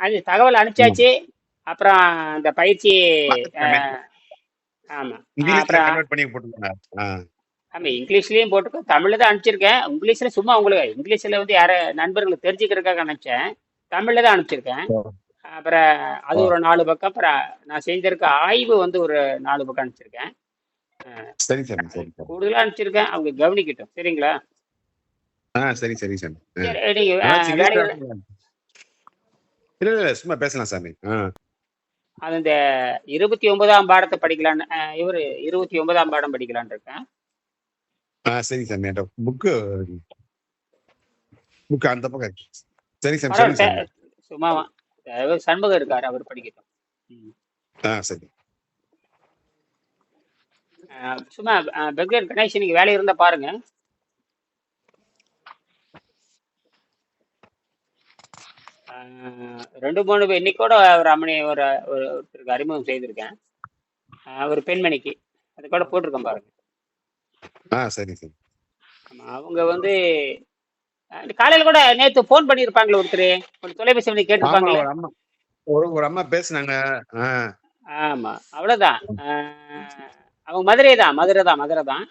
அது தகவல். அனுப்பிச்சாச்சு. அப்புறம் இந்த பயிற்சி ஆமா. அப்புறம் இங்கிலீஷ்லயும் போட்டுக்கோ. தமிழ்ல தான் அனுப்பிச்சிருக்கேன். இங்கிலீஷ்ல சும்மா உங்களுக்கு இங்கிலீஷ்ல வந்து யார நண்பர்களுக்கு தெரிஞ்சுக்கிறதுக்காக அனுப்பிச்சேன் தமிழ்ல தான் அனுப்பிச்சிருக்கேன். அப்புறம் அது ஒரு நாலு பக்கம். அப்புறம் நான் செஞ்சிருக்க ஆய்வு வந்து ஒரு நாலு பக்கம் அனுப்பிச்சிருக்கேன். சரி சரி கூடுதலா அனுப்பிச்சிருக்கேன். அவங்க கவனிக்கட்டும். சரிங்களா? சரி சரி சரி நீங்க அதாச்சும் அஹ், வேலைகள் இங்கிலீஷ்ல இல்ல இல்ல சும்மா பேசலாம் சாமி. அது இந்த இருபத்தி ஒன்பதாம் பாடத்தை படிக்கலான்னு இவரு இருபத்தி ஒன்பதாம் பாடம் படிக்கலான்னு இருக்கேன். ஆ சரி சாமி புக்கு புக்கு அந்த பக்கம். சரி சாமி தே- சும்மா சண்முகம் இருக்காரு அவர் படிக்கட்டும். ஆ சரி. சும்மா அஹ், பெங்கர் கணேஷ் நீங்க வேலை இருந்தா பாருங்க. ரெண்டு மூணு பேர் இன்னைக்கூட ஒரு அம்மனி ஒரு ஒரு ஒருத்தருக்கு அறிமுகம் செய்திருக்கேன். ஒரு பெண்மணிக்கு. அது கூட போட்டிருக்கேன் பாருங்க. ஆ சரி சரி. ஆமா அவங்க வந்து காலையில கூட நேத்து ஃபோன் பண்ணியிருப்பாங்களே ஒருத்தர். ஒரு தொலைபேசி பண்ணி ஆமா கேட்டிருப்பாங்களே ஒரு அம்மா ஒரு ஒரு அம்மா பேசுனாங்க. ஆமா அவ்வளவுதான். அவங்க மதுரை தான் மதுரை தான் மதுரை தான்.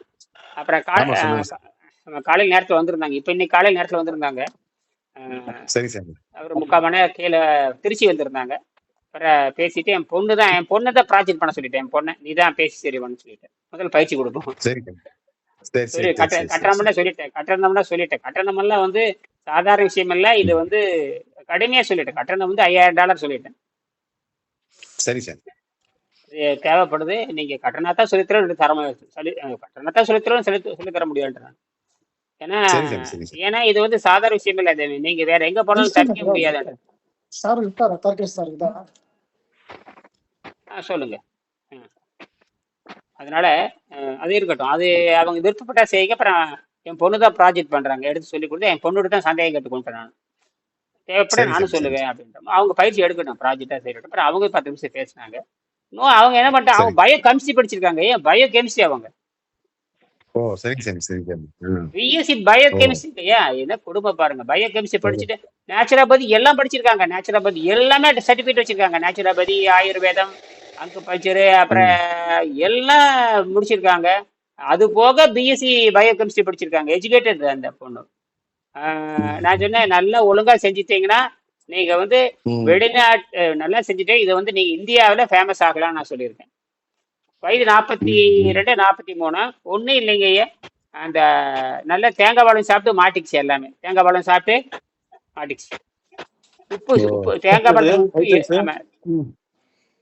அப்புறம் கா ஆமா சொன்னாங்க அஹ், கா- காலையில் நேரத்தில் வந்திருந்தாங்க. இப்போ இன்னைக்கு காலையில் நேரத்தில் வந்திருந்தாங்க. சரி சாமி அவர் முக்கால் மணி நேரம் கீழே திருச்சி வந்திருந்தாங்க. அப்புறம் பேசிட்டு என் பொண்ணு தான் என் பொண்ணை தான் ப்ராஜெக்ட் பண்ண சொல்லிட்டேன். என் பொண்ணை நீ தான் பேசி சரி பண்ண சொல்லிட்டேன். முதல்ல பயிற்சி கொடுப்போம். சரி சரி. சரி சரி கட்ட சரி சரி சரி. கட்டணம்னா சொல்லிட்டேன். கட்டணம்னா சொல்லிட்டேன். கட்டணமெல்லாம் வந்து சாதாரண விஷயம் இல்ல. இது வந்து கடுமையா சொல்லிட்டேன். கட்டணம் வந்து ஐயாயிரம் டாலர் சொல்லிட்டேன். சரி இது தேவைப்படுது. நீங்க கட்டணத்தான் சொல்லித்தரோம் தரமா சொல்லி கட்டணத்தான் சொல்லித்தரோம் சொல்லி சொல்லி தர முடியாதுன்ட்டு நான் ஏன்னா ஏன்னா இது வந்து சாதாரண விஷயம் இல்ல இது நீங்க வேற எங்க போனாலும் தப்பிக்க முடியாது. சார் விட்டாரா? தர்கேஷ் சார் இதா? ஆ, சொல்லுங்க. அதனால அது இருக்கட்டும். அது அவங்க விருப்பப்பட்டா செய்யுங்க. அப்புறம் என் பொண்ணு தான் ப்ராஜெக்ட் பண்றாங்க. எடுத்து சொல்லி கொடுத்து என் பொண்ணோட தான் சந்தேகம் கேட்டு கொண்டு நான் தேவைப்பட நானும் சொல்லுவேன் அப்படின்ற அவங்க பயிற்சி எடுக்கட்டும். ப்ராஜெக்டா செய்யட்டும். அப்புறம் அவங்க பத்து நிமிஷம் பேசினாங்க. இன்னும் அவங்க என்ன பண்ணிட்டாங்க அவங்க பயோ கெமிஸ்ட்ரி படிச்சிருக்காங்க. ஏன்? பயோ கெமிஸ்ட்ரி அவங்க. ஓ சரி சாமி சரி சாமி ம். பிஎஸ்சி பயோ ஓ. கெமிஸ்ட்ரி ஏன் என்ன குடும்பம் பாருங்க. பயோ கெமிஸ்ட்ரி படிச்சுட்டு நேச்சுரோபதி எல்லாம் படிச்சிருக்காங்க. நேச்சுரோபதி எல்லாமே சர்டிஃபிகேட் வச்சிருக்காங்க. நேச்சுரோபதி ஆயுர்வேதம் அங்கு பஞ்சரு அப்புறம் ம். எல்லாம் முடிச்சிருக்காங்க. அது போக பிஎஸ்சி பயோ கெமிஸ்ட்ரி படிச்சிருக்காங்க. எஜுகேட்டட் அந்த பொண்ணு. ஆஹ் நான் சொன்னேன் நல்லா ஒழுங்கா செஞ்சிட்டீங்கன்னா நீங்க வந்து ம். வெளிநாட் அஹ் நல்லா செஞ்சுட்டு இதை வந்து நீங்க இந்தியாவில் ஃபேமஸ் ஆகலாம்னு நான் சொல்லியிருக்கேன். வயது நாற்பத்தி ரெண்டு நாற்பத்தி மூணு. ஒன்றும் இல்லைங்க ஐயா. அந்த நல்ல தேங்காய் பழம் சாப்பிட்டு மாட்டிக்கிச்சு எல்லாமே. தேங்காய் பழம் சாப்பிட்டு மாட்டிக்கிச்சு. உப்பு உப்பு தேங்காய் பழத்துல உப்பு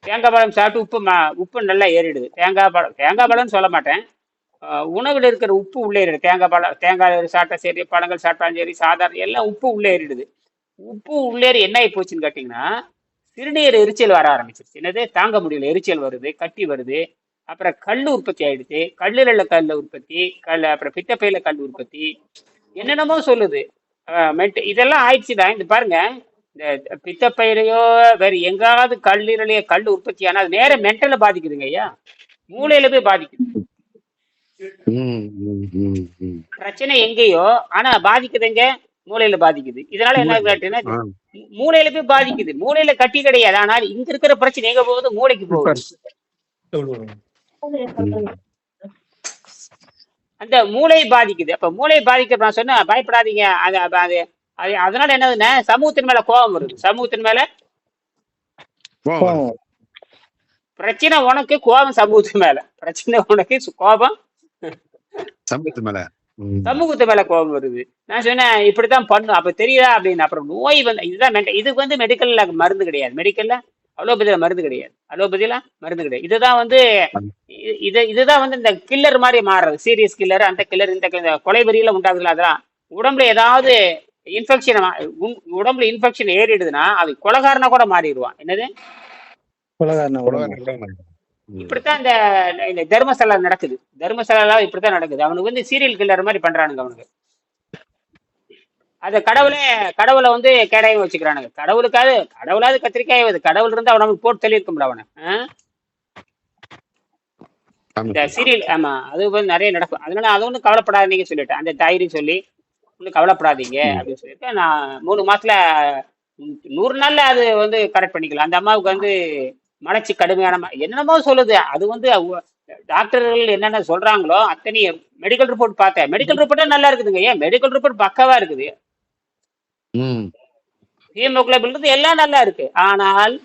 தேங்காய் பழம் சாப்பிட்டு உப்பு மா உப்பு நல்லா ஏறிடுது. தேங்காய் பழம் தேங்காய் பழம்னு சொல்ல மாட்டேன். உணவுல இருக்கிற உப்பு உள்ளே ஏறிடுது. தேங்காய் பழம் தேங்காய் சாப்பிட்டா சரி பழங்கள் சாப்பிட்டாலும் சரி சாதாரண எல்லாம் உப்பு உள்ளே ஏறிடுது. உப்பு உள்ளேறி என்ன ஆகி போச்சுன்னு கேட்டிங்கன்னா சிறுநீர் எரிச்சல் வர ஆரம்பிச்சிருச்சு. என்னது? தாங்க முடியல. எரிச்சல் வருது கட்டி வருது. அப்புறம் கல் உற்பத்தி ஆயிடுச்சு. கல்லுல கல் உற்பத்தி கல் அப்புறம் பித்தப்பையில கல் உற்பத்தி. என்னென்னமோ சொல்லுது. இதெல்லாம் ஆயிடுச்சுதான். இந்த பாருங்க. இந்த பித்தப்பையிலையோ வேற எங்காவது கல்லீரலையோ கல் உற்பத்தி ஆனால் அது நேர மென்டல பாதிக்குதுங்க ஐயா. மூளையில போய் பாதிக்குது. ம் ம் ம் ம். பிரச்சனை எங்கேயோ ஆனா பாதிக்குதுங்க மூளையில பாதிக்குது. இதனால என்ன மூ- மூளையில போய் பாதிக்குது. மூளையில கட்டி கிடையாது. ஆனால் இங்க இருக்கிற பிரச்சனை எங்க போகுது? மூளைக்கு போகுது. அந்த மூளை பாதிக்குது. அப்ப மூளை பாதிக்க நான் சொன்ன பயப்படாதீங்க. அது அது அது அது- அதனால என்னதுன்னா சமூகத்தின் மேல கோபம் வருது. சமூகத்தின் மேல கோவம் வருது. கோவம் பிரச்சனை உனக்கு கோபம் சமூகத்து மேல. பிரச்சனை உனக்கு சு- கோபம். சம்பளத்து மேல. ம். சமூகத்து மேல கோபம் வருது. நான் சொன்னேன் இப்படித்தான் பண்ணும். அப்ப தெரியுதா அப்படின்னு. அப்புறம் நோய் வந்து இதுதான் இதுக்கு வந்து மெடிக்கல்ல மருந்து கிடையாது. மெடிக்கல்ல அலோபதியில மருந்து கிடையாது. அலோபதியில மருந்து கிடையாது. இதுதான் வந்து இது இதுதான் வந்து இந்த கில்லர் மாதிரி மாறுறது. சீரியஸ் கில்லர் அந்த கில்லர் இந்த கொலை வெறியில உண்டாகுதுல அதெல்லாம். உடம்புல ஏதாவது இன்ஃபெக்ஷன் உடம்புல இன்ஃபெக்ஷன் ஏறிடுதுன்னா அது கொலகாரனா கூட மாறிடுவான். என்னது? இப்படித்தான் இந்த இந்த தர்மசாலா நடக்குது. தர்மசாலா இப்படித்தான் நடக்குது. அவனுக்கு வந்து சீரியல் கில்லர் மாதிரி பண்றானுங்க அவனுக்கு அது கடவுளே கடவுளை வந்து கேடயம் வச்சுக்கிறானுங்க. கடவுளுக்காவது கடவுளாவது கத்திரிக்காய் கடவுள் இருந்தா அவன் நமக்கு போட்டு தள்ளியிருக்கும்ல அவனை. இந்த சீரியல் ஆமா அது வந்து நிறைய நடக்கும். அதனால அது ஒன்றும் கவலைப்படாதீங்க சொல்லிட்டேன் அந்த தைரியம் சொல்லி ஒன்றும் கவலைப்படாதீங்க அப்படின்னு சொல்லிட்டு நான் மூணு மாசத்துல நூறு நாள்ல அது வந்து கரெக்ட் பண்ணிக்கலாம். அந்த அம்மாவுக்கு வந்து மலர்ச்சி கடுமையான ம- என்னென்னமோ சொல்லுது. அது வந்து டாக்டர்கள் என்னென்ன சொல்றாங்களோ அத்தனை மெடிக்கல் ரிப்போர்ட் பார்த்தேன். மெடிக்கல் ரிப்போர்ட்டே நல்லா இருக்குதுங்க. ஏன்? மெடிக்கல் ரிப்போர்ட் பக்காவா இருக்குது. ம். எல்லாம் நல்லா இருக்கு. ஆனால்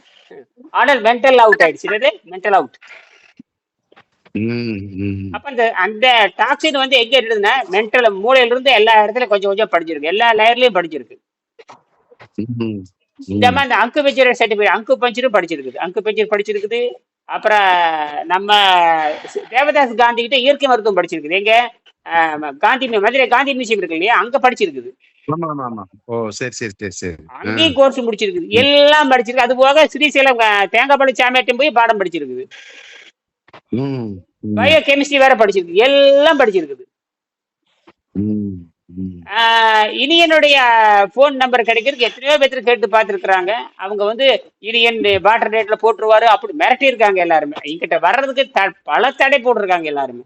ஆனால் மென்டல் அவுட் ஆயிடுச்சு. மென்டல் அவுட் ம் ம். அப்ப அந்த அந்த டாக்ஸின் வந்து எங்க இருக்குதுன்னா மென்டல் மூளையில இருந்து எல்லா இடத்துலயும் கொஞ்சம் கொஞ்சம் படிச்சிருக்கு எல்லா லேயர்லயும் படிச்சிருக்கு ம் இந்த மாதிரி இந்த அங்கு பஞ்சர் சர்டிபிகேட் அங்கு பஞ்சரும் படிச்சிருக்குது. அங்கு பஞ்சர் படிச்சிருக்குது. அப்புறம் நம்ம தேவதாஸ் காந்தி கிட்ட இயற்கை மருத்துவம் படிச்சிருக்குது. எங்க ஆஹ் காந்தி மதுரை காந்தி மியூசியம் இருக்கு இல்லையா? அங்க படிச்சிருக்குது. ஆமா ஆமா ஆமா ஓ சரி சரி சரி சரி. ஆ. அங்கேயும் கோர்ஸ் முடிச்சிருக்குது. எல்லாம் படிச்சிருக்கு. அது போக ஸ்ரீசைலம் ஆஹ் தேங்காய் பழ சாமியாட்டம் போய் பாடம் படிச்சிருக்குது. பயோ கெமிஸ்ட்ரி வேற படிச்சிருக்கு. எல்லாம் படிச்சிருக்குது. இனியனுடைய ஃபோன் நம்பர் கிடைக்கிறதுக்கு எத்தனையோ பேர்த்து கேட்டு பார்த்துருக்குறாங்க. அவங்க வந்து இனியன் வாட்டர் ரேட்ல போட்டுருவாரு. அப்படி மிரட்டி இருக்காங்க எல்லாருமே. என்கிட்ட வர்றதுக்கு பல தடை போட்டிருக்காங்க எல்லாருமே.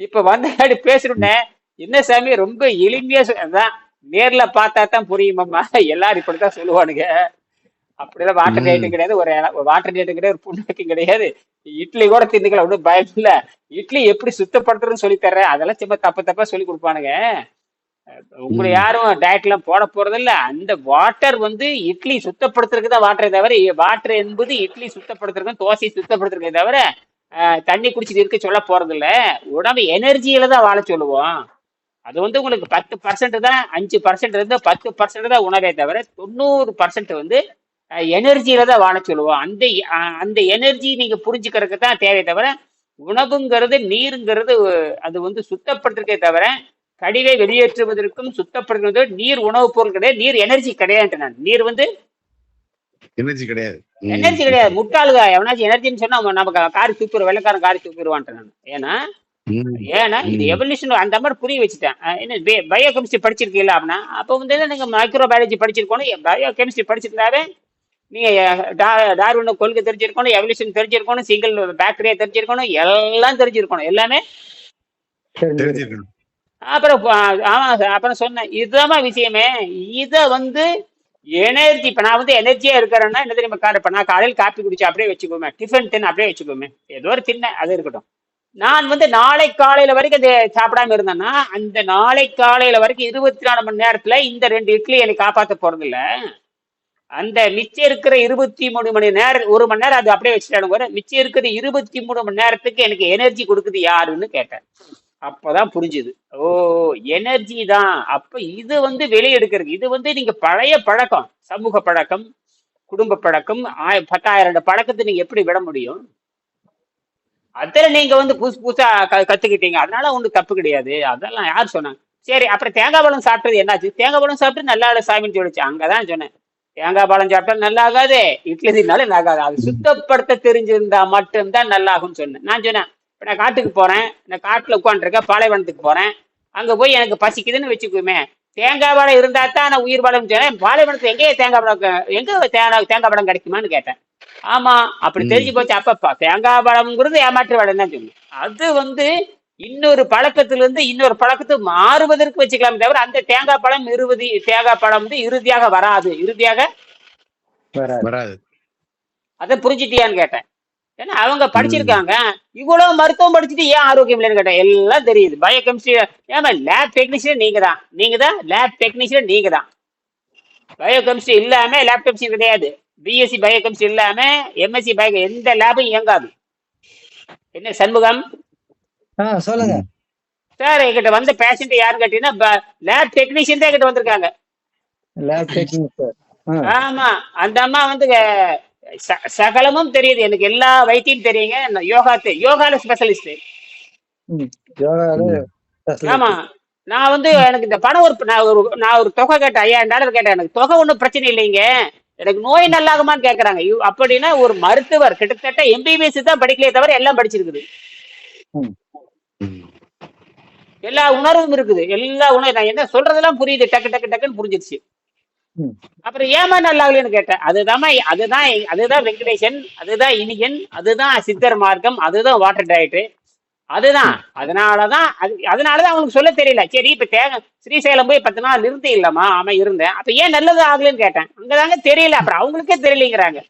இப்ப வந்து பேசுறோன்னே என்ன சாமி ரொம்ப எளிமையா அதான் நேர்ல பார்த்தா தான் புரியுமாம்மா. எல்லாரும் இப்படித்தான் சொல்லுவானுங்க. அப்படிலாம் வாட்டர் ம். ரேட்டும் கிடையாது. ஒரு வாட்டர் ரேட்டும் கிடையாது ஒரு புண்ணாக்கும் கிடையாது. இட்லி கூட தின்னுக்கலாம் ஒன்றும் பயம் இல்ல. இட்லி எப்படி சுத்தப்படுத்துறதுன்னு சொல்லி தர்றேன். அதெல்லாம் சும்மா தப்பு தப்பா சொல்லி கொடுப்பானுங்க. உங்களை. யாரும் டயட் எல்லாம் போட போறது இல்ல. அந்த வாட்டர் வந்து இட்லி சுத்தப்படுத்துறதுக்கு தான் வாட்டரை தவிர வாட்டர் என்பது இட்லி சுத்தப்படுத்துறதுக்கு தோசை சுத்தப்படுத்துறதுக்கே தவிர தண்ணி குடிச்சிட்டு இருக்க சொல்ல போறது இல்ல உடம்பு எனர்ஜியில தான் வாழ சொல்லுவோம். அது வந்து உங்களுக்கு பத்து பர்சன்ட் தான் அஞ்சு பர்சன்ட் இருந்து பத்து பர்சன்ட் தான் உணவே தவிர தொண்ணூறு பர்சன்ட் வந்து எனர்ஜியில தான் வாழ சொல்லுவோம். அந்த அந்த எனர்ஜி நீங்க புரிஞ்சுக்கிறதுக்கு தான் தேவை தவிர உணவுங்கிறது நீருங்கிறது அது வந்து சுத்தப்படுத்துறதுக்கே தவிர கழிவை வெளியேற்றுவதற்கும் சுத்தப்படுத்துவது நீர் உணவுப் பொருள் கிடையாது. நீர் எனர்ஜி கிடையாது நான். நீர் வந்து எனர்ஜி கிடையாது. எனர்ஜி கிடையாது. முட்டாளுங்க எவனாச்சும் எனர்ஜின்னு சொன்னா நமக்கு காரி தூக்கிடுவோம் வெள்ளக்காரன் காரி தூக்கிடுவான்ட்டு நான். ஏன்னா. ஏன்னா இது. எவல்யூஷன் அந்த மாதிரி புரிய வச்சுட்டேன். என்ன பயோ கெமிஸ்ட்ரி படிச்சிருக்கீங்களா அப்படின்னா அப்போ வந்து நீங்க மைக்ரோ பயாலஜி படிச்சிருக்கணும் பயோ கெமிஸ்ட்ரி படிச்சிருந்தாவே நீங்க டார்வின் கொள்கை தெரிஞ்சிருக்கணும் எவல்யூஷன் தெரிஞ்சிருக்கணும் சிங்கிள் பாக்டீரியா தெரிஞ்சிருக்கணும் எல்லாம் தெரிஞ்சிருக்கணும் எல்லாமே அப்புறம் ஆமா அப்புறம் சொன்னேன் இதுதான் விஷயமே இத வந்து எனர்ஜி இப்ப நான் வந்து எனர்ஜியா இருக்கிறேன்னா என்ன தெரியுமா கார இப்ப நான் காலையில் காப்பி குடிச்சு அப்படியே வச்சுக்கோமே டிஃபன் தின்னு அப்படியே வச்சுக்கோமே ஏதோ ஒரு தின்ன அது இருக்கட்டும். நான் வந்து நாளை காலையில வரைக்கும் அதை சாப்பிடாம இருந்தேன்னா அந்த நாளை காலையில வரைக்கும் இருபத்தி நாலு மணி நேரத்துல இந்த ரெண்டு இட்லி என்னை காப்பாத்த போறது இல்ல அந்த மிச்சம் இருக்கிற இருபத்தி மூணு மணி நேரம் ஒரு மணி நேரம் அது அப்படியே வச்சுட்டானுங்க மிச்சம் இருக்கிற இருபத்தி மூணு மணி நேரத்துக்கு எனக்கு எனர்ஜி கொடுக்குது யாருன்னு கேட்டேன். அப்பதான் புரிஞ்சுது. ஓ எனர்ஜி தான். அப்ப இது வந்து வெளியெடுக்கிறது இது வந்து நீங்க பழைய பழக்கம். சமூக பழக்கம் குடும்ப பழக்கம் ஆய- பத்தாயிரம் பழக்கத்தை நீங்க எப்படி விட முடியும்? அதுல நீங்க வந்து புதுசு புதுசா க- கத்துக்கிட்டீங்க. அதனால ஒன்றும் தப்பு கிடையாது. அதெல்லாம் யார் சொன்னாங்க? சரி அப்புறம் தேங்காய் பழம் சாப்பிட்டது என்னாச்சு? தேங்காய் பழம் சாப்பிட்டு நல்லா இல்லை சாமின்னு சொல்லிச்சு. அங்கதான் சொன்னேன். தேங்காய் பழம் சாப்பிட்டா நல்லா ஆகாது இட்லி தின்னாலும் நல்லாகாது. அது சுத்தப்படுத்த தெரிஞ்சிருந்தா மட்டும்தான் நல்லாகும்னு சொன்னேன். நான் சொன்னேன் இப்போ நான் காட்டுக்கு போறேன். நான் காட்டுல உட்காந்துருக்கேன் பாலைவனத்துக்கு போறேன். அங்க போய் எனக்கு பசிக்குதுன்னு வச்சுக்குமே. தேங்காய் பழம் இருந்தா தான் நான் உயிர் பழம் சொன்னேன் பாலைவனத்துக்கு எங்கேயே தேங்காய் பழம் எங்க தேங்காய் தேங்காய் பழம் கிடைக்குமான்னு கேட்டேன். ஆமா அப்படி. தெரிஞ்சு போச்சு. அப்பப்பா தேங்காய் பழம்ங்கிறது ஏமாற்று வேடம் தான் சொல்லணும் அது வந்து இன்னொரு பழக்கத்துல இருந்து இன்னொரு பழக்கத்துக்கு மாறுவதற்கு வச்சுக்கலாம் தவிர அந்த தேங்காய் பழம் இறுதி தேங்காய் பழம் வந்து இறுதியாக வராது. இறுதியாக வராது. அதை புரிஞ்சிட்டியான்னு கேட்டேன். ஏன்னா அவங்க படிச்சிருக்காங்க. இவ்வளவு மருத்துவம் படிச்சுட்டு ஏன் ஆரோக்கியம் இல்லைன்னு கேட்டேன். எல்லாம் தெரியுது. பயோ கெமிஸ்ட்ரி ஏமா லேப் டெக்னீஷியன் நீங்க தான் நீங்க தான் லேப் டெக்னீஷியன் நீங்க தான் பயோ கெமிஸ்ட்ரி இல்லாம லேப் கெமிஸ்ட்ரி கிடையாது. பிஎஸ்சி பயோ கெமிஸ்ட்ரி இல்லாம எம்எஸ்சி பயோ எந்த லேபும் இயங்காது. என்ன சண்முகம்? ஆ சொல்லுங்க. சார் என்கிட்ட வந்த பேஷண்ட் யாருன்னு கேட்டீங்கன்னா லேப் டெக்னீஷியன் தான் என்கிட்ட வந்திருக்காங்க. ஆமா அந்த அம்மா வந்து சகலமும் தெரியுது. எனக்கு எல்லா வைத்தியம் தெரியுங்க. யோகா யோகால ஸ்பெஷலிஸ்ட் ஆமா. நான் வந்து எனக்கு இந்த பணம் ஒரு நான் ஒரு நான் ஒரு தொகை கேட்டேன் ஐயாயிரம் டாலர் கேட்டேன். எனக்கு தொகை ஒன்றும் பிரச்சனை இல்லைங்க. எனக்கு நோய் நல்லாகுமான்னு கேட்கறாங்க அப்படின்னா ஒரு மருத்துவர் கிட்டத்தட்ட எம்பிபிஎஸ் தான் படிக்கலையே தவிர எல்லாம் படிச்சிருக்குது. எல்லா உணர்வும் இருக்குது. எல்லா உணர்வு நான் என்ன சொல்றதெல்லாம் புரியுது. டக்கு டக்கு டக்குன்னு புரிஞ்சிருச்சு. அப்புறம் ஏமா நல்லா ஆகலைன்னு கேட்டேன். அதுதான் அதுதான் அதுதான் வெங்கடேசன் அதுதான் இனியன் அதுதான் சித்தர் மார்க்கம் அதுதான் வாட்டர் டயட்டு. அதுதான். அதனாலதான் அது அதனாலதான் அவனுக்கு சொல்ல தெரியல. சரி இப்ப தேங்க ஸ்ரீசைலம் போய் பத்து நாள் நிறுத்தி இல்லம்மா ஆமா இருந்தேன். அப்ப ஏன் நல்லது ஆகலன்னு கேட்டேன். அங்கதாங்க தெரியல. அப்புறம் அவங்களுக்கே தெரியலங்கிறாங்க.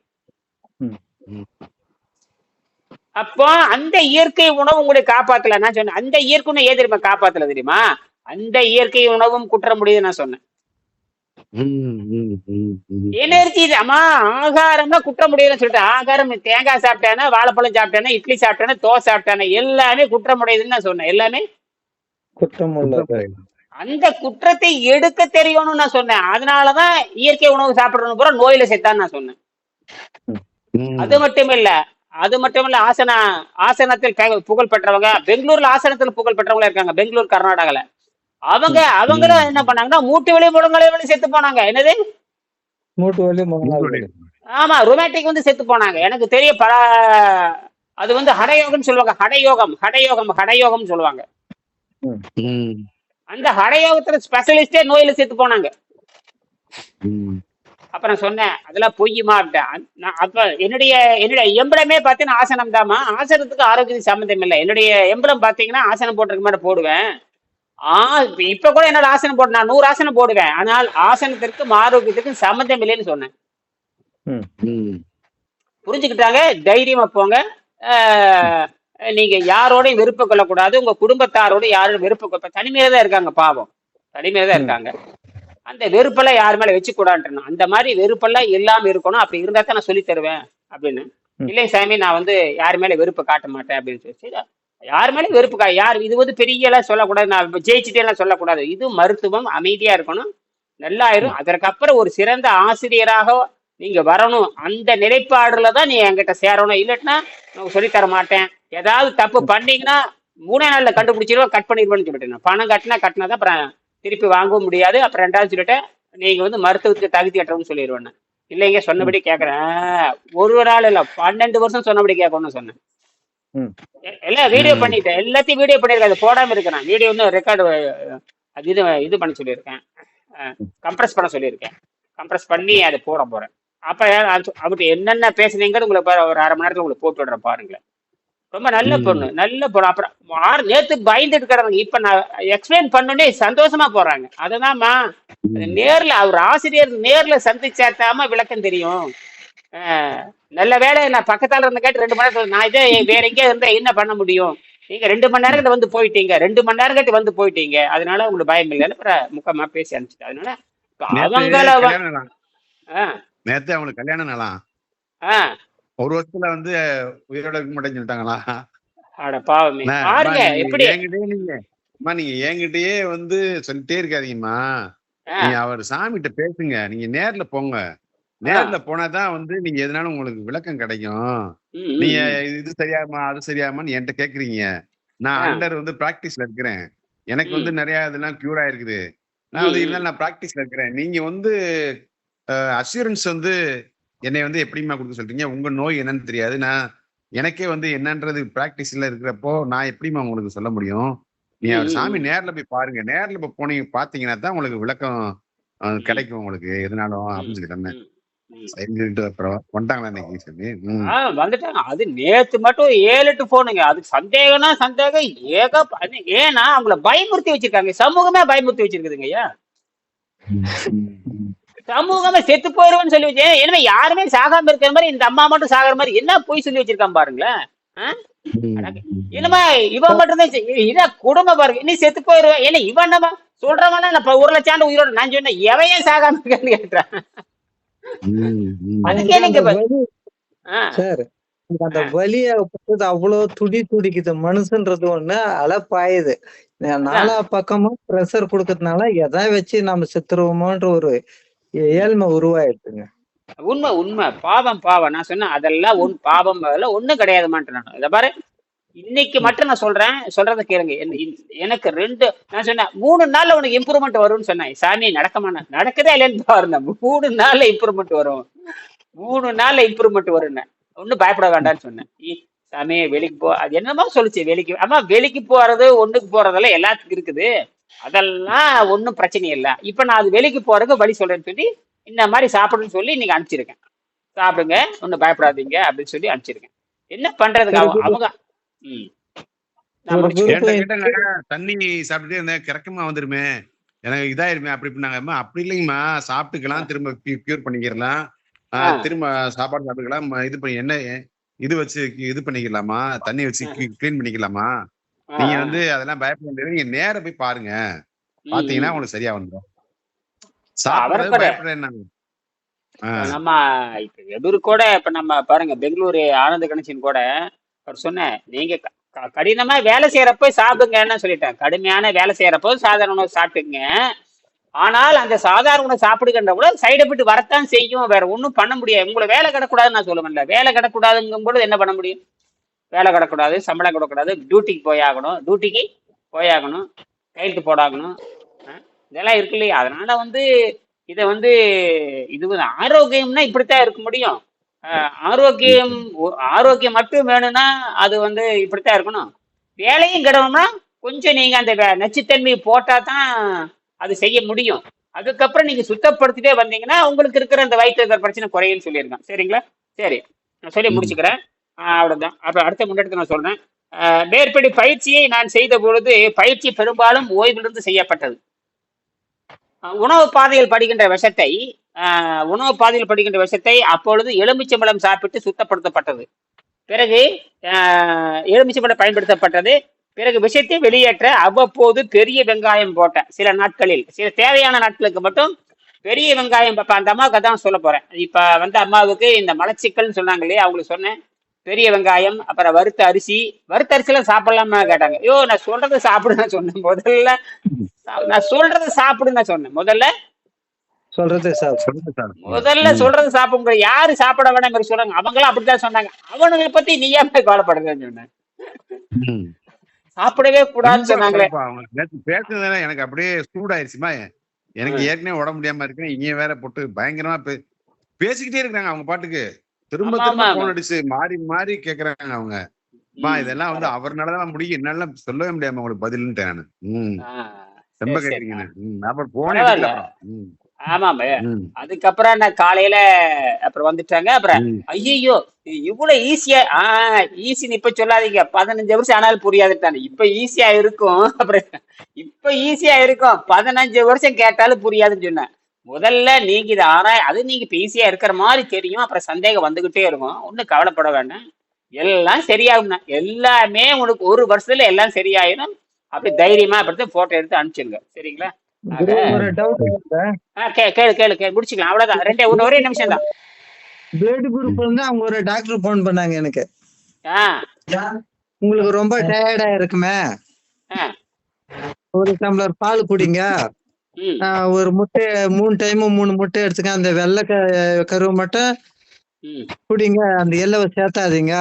அப்போ அந்த இயற்கை உணவு உங்களை காப்பாத்தல. நான் சொன்னேன் அந்த இயற்கை உணவு ஏன் தெரியுமா காப்பாத்தல தெரியுமா? அந்த இயற்கை உணவும் குற்றம் முடியுது நான் சொன்னேன். எனர்ஜி அம்மா ஆகாரம்னா குற்றம் முடியுதுன்னு சொல்லிட்டு ஆகாரம் தேங்காய் சாப்பிட்டானா வாழைப்பழம் சாப்பிட்டானா இட்லி சாப்பிட்டானா தோசை சாப்பிட்டானா எல்லாமே குற்றம் முடியுதுன்னு நான் சொன்னேன். எல்லாமே? குற்றம் அந்த குற்றத்தை எடுக்க தெரியணும்னு நான் சொன்னேன். அதனாலதான் இயற்கை உணவு சாப்பிடுறது பூரா நோயில செத்தான்னு நான் சொன்னேன். அது மட்டும் இல்ல அது மட்டும் இல்ல ஆசன ஆசனத்தில் புகழ் பெற்றவங்க பெங்களூர்ல ஆசனத்தில் புகழ் பெற்றவங்க இருக்காங்க பெங்களூர் கர்நாடகால. அவங்க அவங்களும் என்ன பண்ணாங்கன்னா மூட்டு வலி முழங்கலை வலி செத்து போனாங்க. என்னது? மூட்டு வலி முழங்கால் ஆமா ரொமாட்டிக் வந்து செத்து போனாங்க. எனக்கு தெரிய பல அது வந்து ஹடயோகம்னு சொல்லுவாங்க. ஹடயோகம் ஹடயோகம் ஹடயோகம்னு சொல்லுவாங்க. அந்த ஹடயோகத்துல ஸ்பெஷலிஸ்டே நோயில செத்து போனாங்க. அப்ப நான் சொன்னேன் அதெல்லாம் பொய்யுமா? அப்படின்ட்டு நான் அப்ப என்னுடைய என்னுடைய எம்பளமே பார்த்தீங்கன்னா ஆசனம் தாமா ஆசனத்துக்கு ஆரோக்கியத்துக்கு சம்மந்தம் இல்லை. என்னுடைய எம்பளம் பார்த்தீங்கன்னா ஆசனம் போட்டிருக்க மாதிரி போடுவேன். ஆ இப்ப- இப்ப கூட என்னோட ஆசனம் போட்டு நான் நூறு ஆசனம் போடுவேன். ஆனால் ஆசனத்திற்கும் ஆரோக்கியத்துக்கும் சம்மந்தம் இல்லைன்னு சொன்னேன். புரிஞ்சுக்கிட்டாங்க? தைரியமா போங்க. ஆஹ் நீங்க யாரோடையும் வெறுப்பு கொள்ளக்கூடாது. உங்க குடும்பத்தாரோட கொ- இப்ப தனிமையில தான் இருக்காங்க பாவம். தனிமையில தான். இருக்காங்க. அந்த வெறுப்பெல்லாம் யார் மேல வச்சு கூடாதுன்னு அந்த மாதிரி வெறுப்பெல்லாம் இல்லாம இருக்கணும். அப்படி இருந்தா தான் நான் சொல்லி தருவேன் அப்படின்னு. ம். இல்லைங்க சாமி நான் வந்து யார் மேல வெறுப்பு காட்ட மாட்டேன் அப்படின்னு சொல்லி. சரி, யார் மேலே வெறுப்புக்கா யார் இது வந்து பெரிய எல்லாம் சொல்லக்கூடாது நான் இப்ப ஜெயிச்சுட்டே எல்லாம் சொல்லக்கூடாது. இது மருத்துவம் அமைதியா இருக்கணும். நல்லாயிரும். அதற்கப்புறம் ஒரு சிறந்த ஆசிரியராக நீங்க வரணும். அந்த நிலைப்பாடுல தான் நீ என்கிட்ட சேரணும். இல்லைன்னா சொல்லித்தர மாட்டேன். ஏதாவது தப்பு பண்ணீங்கன்னா மூணே நாளில் கண்டுபிடிச்சிருவோம் கட் பண்ணிடுவேன்னு சொல்லிட்டேன் பணம் கட்டினா கட்டினா தான் அப்புறம் திருப்பி வாங்கவும் முடியாது. அப்புறம் ரெண்டாவது சொல்லிட்டேன் நீங்க வந்து மருத்துவத்துக்கு தகுதி கட்டுறோம்னு சொல்லிடுவேன் இல்லைங்க சொன்னபடி கேட்குறேன் ஒரு நாள் இல்லை பன்னெண்டு வருஷம் சொன்னபடி கேட்கணும்னு சொன்னேன். எல்லாம் வீடியோ. பண்ணிட்டேன். எல்லாத்தையும் வீடியோ பண்ணிருக்கேன் அது போடாம இருக்கிறேன் வீடியோ வந்து ரெக்கார்டு அது இது இது பண்ண சொல்லியிருக்கேன். கம்ப்ரஸ் பண்ண சொல்லியிருக்கேன். கம்ப்ரஸ் பண்ணி அதை போட போறேன். அப்ப அவர்கிட்ட என்னென்ன பேசுனீங்கன்னு உங்களுக்கு பாரு, ஒரு அரை மணி நேரத்துல உங்களுக்கு போட்டு விடுறேன் பாருங்களேன். ரொம்ப நல்ல. பொண்ணு நல்ல பொண்ணு. அப்புறம் ஆறு நேத்து பயந்துட்டு இருக்கிறாங்க. இப்ப நான் எக்ஸ்பிளைன் பண்ணோடனே சந்தோஷமா போறாங்க. அததான்மா அது நேர்ல அவர் ஆசிரியர் நேர்ல சந்திச்சாத்தாம விளக்கம் தெரியும். நல்ல வேலை நான் பக்கத்தால இருந்த கேட்டு ரெண்டு மணி நேரத்துல நான் இதே வேற எங்கேயா இருந்தா என்ன பண்ண முடியும்? நீங்க ரெண்டு மணி நேரம் கிட்ட வந்து போயிட்டீங்க. ரெண்டு மணி நேரம் கிட்ட வந்து போயிட்டீங்க. அதனால உங்களுக்கு பயம் இல்லைன்னு முக்கமா பேசி அனுப்பிச்சிட்டேன். அதனால அவங்கள நேத்து அவங்களுக்கு கல்யாண நாளாம் ஆஹ், ஒரு வருஷத்துல வந்து உயிரோட இருக்க மாட்டேன்னு சொல்லிட்டாங்களா? அட பாவமே. பாருங்க நீங்க எப்படி? என்கிட்டயே நீங்க அம்மா நீங்க என்கிட்டயே வந்து சொல்லிட்டே இருக்காதீங்கம்மா. நீங்க அவர் சாமிகிட்ட பேசுங்க. நீங்க நேர்ல போங்க. நேர்ல போனாதான் வந்து நீங்க எதனாலும் உங்களுக்கு விளக்கம் கிடைக்கும். நீங்க. இது சரியாமா அது சரியாமான்னு என்கிட்ட கேக்குறீங்க. நான். அண்டர் வந்து பிராக்டிஸ்ல இருக்கிறேன். எனக்கு. வந்து நிறைய இதெல்லாம் கியூர் ஆயிருக்குது. நான் வந்து. இருந்தாலும் நான் பிராக்டிஸ்ல இருக்கிறேன். நீங்க வந்து அஷூரன்ஸ் வந்து என்னை வந்து எப்படிமா கொடுக்க சொல்றீங்க? உங்க நோய் என்னன்னு தெரியாது. நான் எனக்கே வந்து என்னன்றது பிராக்டிஸ்ல இருக்கிறப்போ நான் எப்படிமா உங்களுக்கு சொல்ல முடியும்? நீ சாமி. நேர்ல போய் பாருங்க. நேர்ல போய் போனீங்க பாத்தீங்கன்னா தான் உங்களுக்கு விளக்கம். கிடைக்கும் உங்களுக்கு. எதுனாலும் அப்படின்னு சொல்லி தந்தேன் வந்துட்டாங்க. அது நேத்து மட்டும் ஏழு எட்டு போனுங்க அது சந்தேகம்னா சந்தேகம் ஏக ஏன்னா அவங்கள பயமுறுத்தி வச்சிருக்காங்க. சமூகமே பயமுறுத்தி வச்சிருக்குதுங்க ஐயா. சமூகமே செத்து போயிருவேன்னு சொல்லி வச்சு எனவே யாருமே சாகாம இருக்கிற மாதிரி இந்த அம்மா மட்டும் சாகிற மாதிரி என்ன பொய் சொல்லி வச்சிருக்கான் பாருங்களேன்? என்னமா இவன் மட்டும் தான் இதான் குடும்பம் பாருங்க. நீ செத்து போயிருவேன் ஏன்னா இவன் நம்ம சொல்றவனா நான் ஒரு லட்சம் ஆண்டு உயிரோட. நான் சொன்னேன் எவையே சாகாம இருக்கான்னு கேட்டுறான் சார் அந்த வலிய பட்டது அவ்வளவு துடி துடிக்குது. மனுஷன்றது ஒண்ணு அலப்பாயுது நாலா பக்கமும் ப்ரெஷர் கொடுக்கறதுனால எதை வச்சு நம்ம செத்துருவோமோன்ற ஒரு ஏழ்மை உருவாயிடுதுங்க உண்மை உண்மை. பாவம் பாவம். நான் சொன்னேன் அதெல்லாம் ஒன் பாவம் அதெல்லாம் ஒண்ணும் கிடையாதுமான்ட்டு நான் இதை பாரு. இன்னைக்கு மட்டும் நான் சொல்றேன் சொல்றதை கேளுங்க. எனக்கு ரெண்டு நான் சொன்னேன் மூணு நாள்ல உனக்கு இம்ப்ரூவ்மெண்ட் வரும்னு சொன்னேன் சாமி நடக்கமான நடக்குதா இல்லைன்னு பாருங்க. மூணு நாள்ல இம்ப்ரூவ்மெண்ட் வரும். மூணு நாள்ல இம்ப்ரூவ்மெண்ட் வரும்னு. ஒன்றும் பயப்பட வேண்டாம்னு சொன்னேன். சாமி வெளிக்கு போ. அது என்னமோ சொல்லுச்சு வெளிக்கு. ஆமா வெளிக்கு போறது ஒண்ணுக்கு போறதெல்லாம் எல்லாத்துக்கும் இருக்குது. அதெல்லாம் ஒன்றும் பிரச்சனை இல்லை. இப்போ நான் அது வெளிக்கு போறதுக்கு வழி சொல்றேன்னு சொல்லி இந்த மாதிரி சாப்பிடுன்னு சொல்லி இன்னைக்கு அனுப்பிச்சிருக்கேன். சாப்பிடுங்க ஒன்றும் பயப்படாதீங்க அப்படின்னு சொல்லி அனுப்பிச்சிருக்கேன். என்ன பண்றதுக்கு அவங்க தண்ணி சாப்பிட்டுட்டே இருந்தேன். கிறக்கமா வந்துருமே. எனக்கு இதாயிருமே. அப்படி இப்படினாங்கம்மா அப்படி இல்லைங்கம்மா. சாப்பிட்டுக்கலாம். திரும்ப கியூர் பண்ணிக்கிறலாம். திரும்ப சாப்பாடு சாப்பிட்டுக்கலாம். இது பண்ணி என்ன இது வச்சு இது பண்ணிக்கலாமா? தண்ணி வச்சு கிளீன் பண்ணிக்கலாமா? நீங்க. வந்து அதெல்லாம் பயப்பட முடியாது நீங்க நேர போய் பாருங்க. பாத்தீங்கன்னா. உங்களுக்கு சரியா வந்துடும் சாப்பிடுறது நம்ம எதிர் கூட இப்ப நம்ம பாருங்க பெங்களூரு ஆனந்த கணேசன் கூட அவர் சொன்னேன் நீங்க க- கடினமா வேலை செய்யறப்ப சாப்பிடுங்கன்னு சொல்லிட்டேன் கடுமையான வேலை செய்யறப்போ சாதாரண உணவு சாப்பிட்டுங்க. ஆனால் அந்த சாதாரண உணவு சாப்பிடுகின்ற கூட சைடு எஃபெக்ட் வரத்தான் செய்யும். வேற ஒன்றும் பண்ண முடியாது. உங்களை வேலை கிடக்கூடாதுன்னு நான் சொல்லுவேன்ல வேலை கிடக்கூடாதுங்கும் பொழுது என்ன பண்ண முடியும்? வேலை கிடக்கூடாது சம்பளம் கிடக்கூடாது டியூட்டிக்கு போயாகணும். டியூட்டிக்கு போயாகணும். கையெழுத்து போடாகணும். ஆ, இதெல்லாம் இருக்கு இல்லையா? அதனால வந்து இதை வந்து இது ஆரோக்கியம்னா இப்படித்தான் இருக்க முடியும். ஆரோக்கியம் ஆரோக்கியம் மட்டும் வேணும்னா அது வந்து இப்படித்தான் இருக்கணும். வேலையும் கிடணும்னா கொஞ்சம் நீங்க அந்த நச்சுத்தன்மையை போட்டா தான் அது செய்ய முடியும். அதுக்கப்புறம் நீங்க சுத்தப்படுத்திட்டே வந்தீங்கன்னா உங்களுக்கு இருக்கிற அந்த வயிற்று இருக்கிற பிரச்சனை குறையும்னு சொல்லியிருக்கேன் சரிங்களா? சரி நான் சொல்லி. முடிச்சுக்கிறேன். அஹ் அவ்வளவுதான். அப்புறம் அடுத்த முன்னெடுத்து நான் சொல்றேன். மேற்படி பயிற்சியை நான் செய்த பொழுது பயிற்சி பெரும்பாலும் ஓய்விலிருந்து செய்யப்பட்டது. உணவு பாதையில் படுகின்ற விஷத்தை உணவு பாதையில் படிக்கின்ற விஷத்தை அப்பொழுது எலுமிச்சம்பழம் சாப்பிட்டு சுத்தப்படுத்தப்பட்டது. பிறகு எலுமிச்சம்பழம் பயன்படுத்தப்பட்டது. பிறகு விஷத்தை வெளியேற்ற அவ்வப்போது பெரிய வெங்காயம் போட்டேன் சில நாட்களில் சில தேவையான நாட்களுக்கு மட்டும் பெரிய வெங்காயம் அந்த அம்மாவுக்கு தான் சொல்ல போறேன். இப்ப வந்து அம்மாவுக்கு இந்த மலச்சிக்கல்னு சொன்னாங்க இல்லையா அவங்களுக்கு சொன்னேன். பெரிய வெங்காயம் அப்புறம் வறுத்த அரிசி. வறுத்த அரிசிலாம் சாப்பிடலாமா கேட்டாங்க. ஐயோ நான் சொல்றதை சாப்பிடுன்னு சொன்னேன். முதல்ல நான் சொல்றதை சாப்பிடுன்னு சொன்னேன். முதல்ல சொல்றது முதல்ல. சொல்றது சாப்பிடுங்க யாரு சாப்பிட மாதிரி சொல்றாங்க. அவங்களும் அப்படித்தான் சொன்னாங்க. அவனுங்களை பத்தி நீ ஏன் போய் கவலைப்படுறேன்னு சொன்னேன். சாப்பிடவே கூடாதுன்னு சொன்னாங்களே. பேசுனதுல எனக்கு அப்படியே சூடாயிருச்சுமா? எனக்கு. ஏற்கனவே உடம்பு முடியாம இருக்கேன் இங்க வேற போட்டு பயங்கரமா பேசிக்கிட்டே இருக்காங்க அவங்க பாட்டுக்கு. திரும்ப திரும்ப போன். அடிச்சு மாறி மாறி கேக்குறாங்க அவங்க. இதெல்லாம் வந்து அவர்னாலதான் முடியும். என்னால சொல்லவே முடியாம உங்களுக்கு பதில்ன்ட்டேன் நானு. ரொம்ப ம், அப்புறம் போனே ஆமாம் அதுக்கப்புறம் நான் காலையில அப்புறம் வந்துட்டாங்க. அப்புறம். ஐயோ இவ்வளவு ஈஸியா ஆ ஈஸின்னு இப்ப சொல்லாதீங்க. பதினஞ்சு வருஷம் ஆனாலும் புரியாதுட்டானே இப்ப ஈஸியா இருக்கும். அப்புறம் இப்ப ஈஸியா இருக்கும். பதினஞ்சு வருஷம் கேட்டாலும் புரியாதுன்னு சொன்னேன். முதல்ல நீங்க இதை ஆராய் அது நீங்க இப்ப ஈஸியா இருக்கிற மாதிரி தெரியும். அப்புறம் சந்தேகம் வந்துகிட்டே இருக்கும். ஒன்றும் கவலைப்பட வேண்டாம். எல்லாம் சரியாகும்ண்ணா எல்லாமே உனக்கு ஒரு வருஷத்துல எல்லாம் சரியாயிடும் அப்படி தைரியமா அப்படி போட்டோ எடுத்து அனுப்பிச்சிருங்க. சரிங்களா? குரு, ஒரு டவுட் ஆ, கே- கேளு கேளு கேளு. முடிச்சுக்கலாம். அவ்வளவுதான். ரெண்டே ஒன்று ஒரே நிமிஷம் தான். பிளட் குரூப் வந்து அவங்க ஒரு டாக்டர் போன் பண்ணாங்க எனக்கு. ஆ. உங்களுக்கு ரொம்ப டயர்டா இருக்குமே. ஒரு டம்ளர் பால் குடிங்க. ஒரு முட்டை மூணு டைம் மூணு முட்டை எடுத்துக்க அந்த வெள்ளை கருவை மட்டும் குடிங்க அந்த எல்லவை சேர்த்தாதீங்க.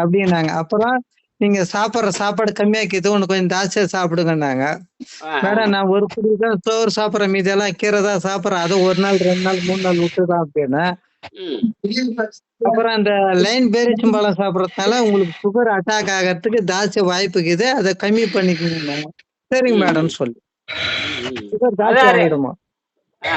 அப்படின்னாங்க. அப்புறம் நீங்க சாப்பிடுற சாப்பாடு கம்மியாக்கிது உனக்கு கொஞ்சம் ஜாஸ்தியா சாப்பிடுங்கன்னாங்க. மேடம் நான் ஒரு குடி தான் சோறு சாப்பிட்றேன் மீதி எல்லாம் கீரை தான் சாப்பிட்றேன். அது ஒரு நாள் ரெண்டு நாள் மூணு நாள் விட்டுதான் அப்படின்னு. அப்புறம் அந்த லைன் பேரிச்சம்பழம் சாப்பிட்றதுனால உங்களுக்கு சுகர் அட்டாக் ஆகிறதுக்கு ஜாஸ்தி வாய்ப்பு இருக்குது. அதை கம்மி பண்ணிக்கணும் சரிங்க மேடம் சொல்லி. ம். சுகர் ஜாஸ்தி அதான். ஆகிடுமா? ஆ.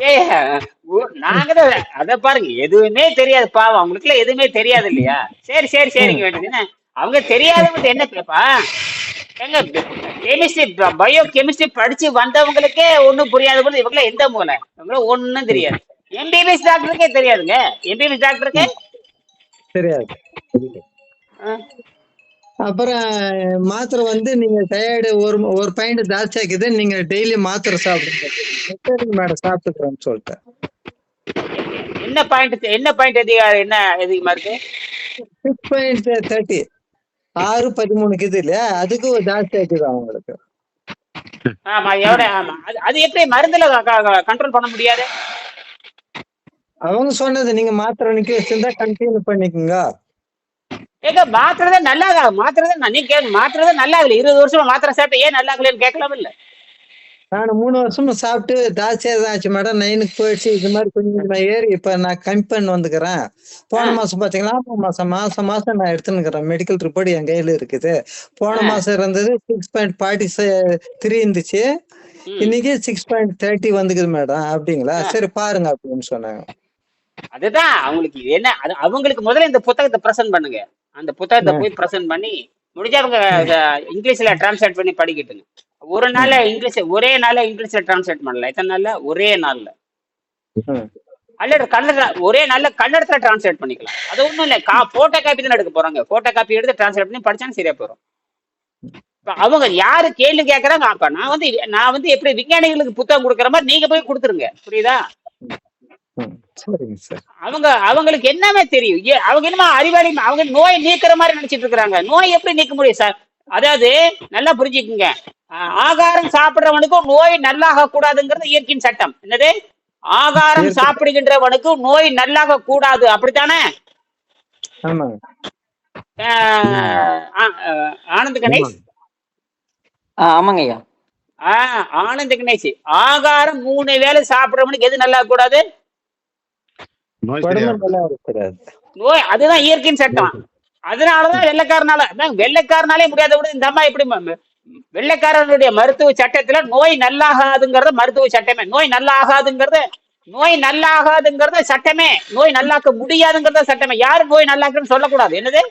ஏய், ஓ- நாங்க தான் அத பாருங்க எதுவுமே தெரியாது பாவம். அவங்களுக்குலாம் எதுவுமே தெரியாது இல்லையா? சரி சரி சரிங்க வேண்டியது அவங்க தெரியாதவங்க என்ன கேப்பா? எங்க கெமிஸ்ட்ரி பயோ கெமிஸ்ட்ரி படிச்சு வந்தவங்களுக்கே ஒண்ணும் புரியாத போது இவங்கள எந்த மூலை இவங்கள ஒண்ணும் தெரியாது. எம்பிபிஎஸ் டாக்டருக்கே தெரியாதுங்க. எம்பிபிஎஸ் டாக்டருக்கே தெரியாது. ஆ. அப்புறம் மாத்திரை வந்து நீங்க டயர்டு ஒரு ஒரு பாயிண்ட் ஜாஸ்தி ஆக்குது நீங்க டெய்லி மாத்திரை சாப்பிடுங்க. மேடம் சாப்பிட்டுக்கிறேன்னு சொல்லிட்டேன். என்ன பாயிண்ட் என்ன பாயிண்ட் அதிக என்ன அதிகமா இருக்கு? சிக்ஸ் பாயிண்ட் தேர்ட்டி ஆறு பதிமூணுக்கு இது இல்லையா? அதுக்கு ஜாஸ்தி ஆக்குது அவங்களுக்கு. ஆமா எவ்வளவு? ஆமா. அது அது எப்படி மருந்துல கண்ட்ரோல் பண்ண முடியாது? அவங்க சொன்னது நீங்க மாத்திரை நிக்க வச்சிருந்தா கண்டினியூ பண்ணிக்கோங்க. ஏங்க மாத்திரை தான் நல்லா மாத்திரை தான் நீ கேட்க மாத்திரை தான் நல்லா ஆகல இருபது வருஷமா மாத்திரை சாப்பிட்டு ஏன் நல்லா ஆகலன்னு கேட்கலாம் இல்ல நான் மூணு வருஷமா சாப்பிட்டு ஜாஸ்தியா தான் ஆச்சு மேடம் நைனுக்கு போயிடுச்சு இது மாதிரி கொஞ்சம் கொஞ்சமா ஏறி இப்ப நான் கம்மி பண்ணி வந்துக்கிறேன். போன. மாசம் பாத்தீங்களா ஆமா மாசம் மாசம் மாசம் நான் எடுத்துனுக்கிறேன் மெடிக்கல் ரிப்போர்ட் என் கையில இருக்குது. போன. மாசம் இருந்தது சிக்ஸ் பாயிண்ட் ஃபார்ட்டி த்ரீ இருந்துச்சு. இன்னைக்கு சிக்ஸ் பாயிண்ட் தேர்ட்டி வந்துக்குது மேடம். அப்படிங்களா. சரி பாருங்க அப்படின்னு சொன்னாங்க. அதுதான் அவங்களுக்கு என்ன அவங்களுக்கு முதல்ல இந்த புத்தகத்தை பிரசன்ட் பண்ணுங்க. அந்த புத்தகத்தை. போய் ப்ரெசென்ட் பண்ணி முடிஞ்சா அவங்க அஹ், இங்கிலீஷ்ல டிரான்ஸ்லேட் பண்ணி படிக்கட்டுங்க. ஒரு நாள்ல இங்கிலீஷ் ஒரே நாள்ல இங்கிலீஷ்ல டிரான்ஸ்லேட் பண்ணல. எத்தனை நாள்ல? ஒரே நாள்ல. அல்லது கன்னட ஒரே நாள்ல கன்னடத்துல டிரான்ஸ்லேட் பண்ணிக்கலாம். அது ஒண்ணும் இல்லை. கா போட்டோ காப்பி தான் எடுக்க போறாங்க. போட்டோ காப்பி எடுத்து டிரான்ஸ்லேட் பண்ணி படிச்சாலும் சரியா இப்ப அவங்க யாரு கேள்வி கேட்கறாங்க அப்ப நான் வந்து நான் வந்து எப்படி விஞ்ஞானிகளுக்கு புத்தகம் கொடுக்குற மாதிரி நீங்க போய் கொடுத்துருங்க. புரியுதா. சரிங்க சார். அவங்க அவங்களுக்கு என்னமே தெரியும். ஏ, அவங்க என்னமா அறிவாளி அவங்க நோய் நீக்கிற மாதிரி நினைச்சிட்டு இருக்காங்க நோய் எப்படி நீக்க முடியும் சார்? அதாவது நல்லா புரிஞ்சுக்குங்க. ஆகாரம் சாப்பிடுறவனுக்கும் நோய் நல்லாக கூடாதுங்கிறது இயற்கையின் சட்டம். என்னது? ஆகாரம் இயற்கை. சாப்பிடுகின்றவனுக்கு நோய் நல்லாக கூடாது அப்படித்தானே? ஆமாங்க. ஆஹ் ஆ- ஆஹ் ஆனந்த் கணேஷ்? ஆ ஆமாங்க ஐயா. ஆஹ் ஆனந்த் கணேஷ். ஆகாரம் மூணு வேளை சாப்பிடுறவனுக்கு எது நல்லா கூடாது நோய் உடம்பு சரியா நல்லா இருக்கிறாரு நோய் அதுதான் இயற்கையின் சட்டம். அதனாலதான் வெள்ளைக்காரனால அதான் வெள்ளைக்காரனாலே முடியாத விட இந்த அம்மா எப்படி வெள்ளைக்காரனுடைய மருத்துவ சட்டத்துல நோய் நல்லாகாதுங்கிறத மருத்துவ சட்டமே. நோய் நல்லாகாதுங்கிறத நோய் நல்லாகாதுங்கிறத சட்டமே. நோய் நல்லாக்க முடியாதுங்கிறத சட்டமே. யாரு நோய் நல்லாக்குன்னு சொல்லக்கூடாது. என்னது?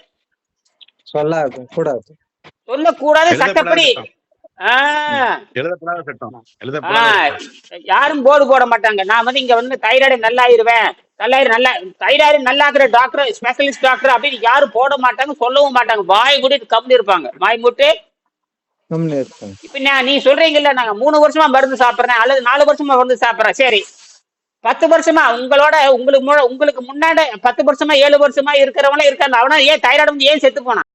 சொல்ல கூடாது. சொல்லக்கூடாது சட்டப்படி. யாரும் போர்டு போட மாட்டாங்க. நான் வந்து இங்க வந்து தைராய்டு நல்லாயிருவேன். நல்லாயிரு நல்லா தைராய்டு நல்லாக்குற டாக்டர் ஸ்பெஷலிஸ்ட் டாக்டர் அப்படின்னு யாரும் போட மாட்டாங்க சொல்லவும் மாட்டாங்க. வாய் மூடிட்டு கம்னு இருப்பாங்க. வாய் மூட்டு. இப்ப நான் நீ சொல்றீங்கல்ல நாங்க மூணு வருஷமா மருந்து சாப்பிடுறேன் அல்லது நாலு வருஷமா மருந்து சாப்பிடுறேன். சரி. பத்து வருஷமா உங்களோட உங்களுக்கு உங்களுக்கு முன்னாடி பத்து வருஷமா ஏழு வருஷமா இருக்கிறவங்களே இருக்காங்க. அவனா ஏன் தைராய்டு வந்து ஏன் செத்து போனான்?